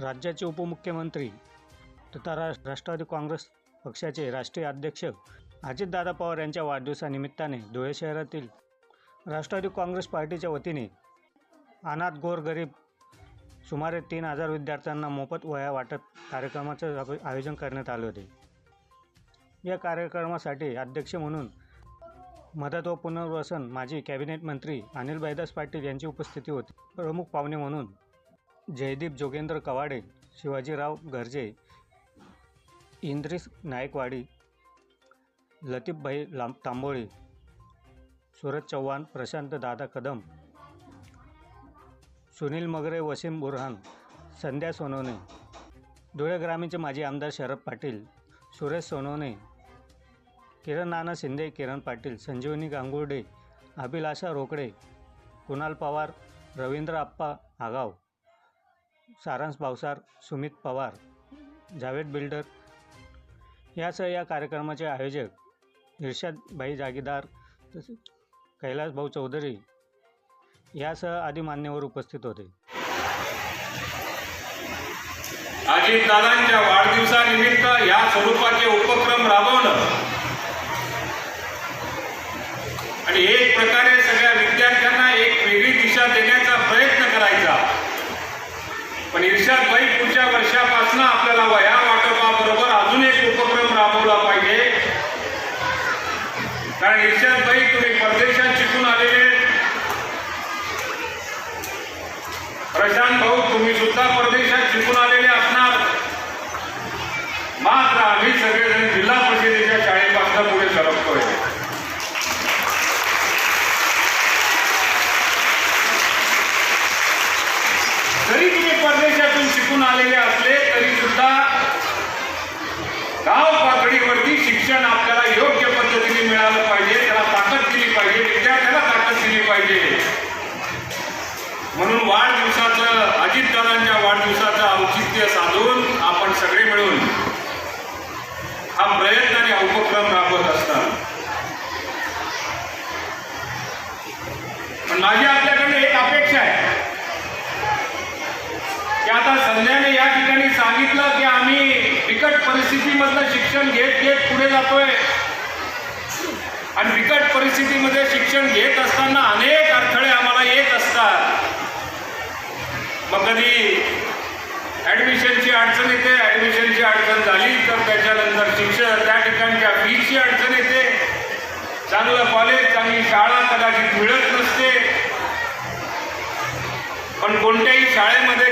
राज्याचे उपमुख्यमंत्री तथा रा राष्ट्रवादी काँग्रेस पक्षाचे राष्ट्रीय अध्यक्ष अजितदादा पवार यांच्या वाढदिवसानिमित्ताने धुळे शहरातील राष्ट्रवादी काँग्रेस पार्टीच्या वतीने अनाथ गोरगरीब सुमारे तीन हजार विद्यार्थ्यांना मोफत वह्या वाटप कार्यक्रमाचं आयोजन करण्यात आले होते. या कार्यक्रमासाठी अध्यक्ष म्हणून मदत व पुनर्वसन माजी कॅबिनेट मंत्री अनिल बैदास पाटील यांची उपस्थिती होती. प्रमुख पाहुणे म्हणून जयदीप जोगेंद्र कवाडे शिवाजीराव गर्जे इंद्रिस नायकवाडी लतीफभाई लांब तांबोळी सुरज चव्हाण प्रशांत दादा कदम सुनील मगरे वसीम बुरहान संध्या सोनवणे. धुळे ग्रामीणचे माजी आमदार शरद पाटील सुरेश सोनवणे. किरण नाना शिंदे किरण पाटील संजीवनी गांगुर्डे अभिलाषा रोकडे कुणाल पवार रवींद्र आप्पा आगाव. सारांश भावसार सुमित पवार जावेद बिल्डर यासह या कार्यक्रमाचे आयोजक इर्षादभाई जागीदार तसेच कैलासभाऊ चौधरी यासह आदी मान्यवर उपस्थित होते. अजितदादांच्या वाढदिवसानिमित्त या स्वरूपाचे उपक्रम राबवणं आणि एक प्रकारे पण इर्षादभाई पुढच्या वर्षापासून आपल्याला वया वाटपाबरोबर अजून एक उपक्रम राबवला पाहिजे. कारण इर्षादभाई तुम्ही परदेशात शिकून आलेले प्रशांत भाऊ तुम्ही सुद्धा परदेशात शिकून शिकून आलेले असले तरी सुद्धा गाव पातळीवरती शिक्षण आपल्याला योग्य पद्धतीने मिळालं पाहिजे त्याला ताकद दिली पाहिजे विद्यार्थ्याला ताकद दिली पाहिजे. म्हणून वाढदिवसाचं अजितदादांच्या वाढदिवसाचं औचित्य साधून आपण सगळे मिळून हा प्रयत्न सांगितलं की आम्ही बिकट परिस्थितीमधलं शिक्षण घेत घेत पुढे जातोय. आणि बिकट परिस्थितीमध्ये शिक्षण घेत असताना अनेक अडथळे आम्हाला येत असतात. मग कधी ॲडमिशनची अडचण येते ॲडमिशनची अडचण झाली तर त्याच्यानंतर शिक्षण त्या ठिकाणच्या फीची अडचण येते. चांगलं कॉलेज चांगली शाळा कदाचित मिळत नसते. पण कोणत्याही शाळेमध्ये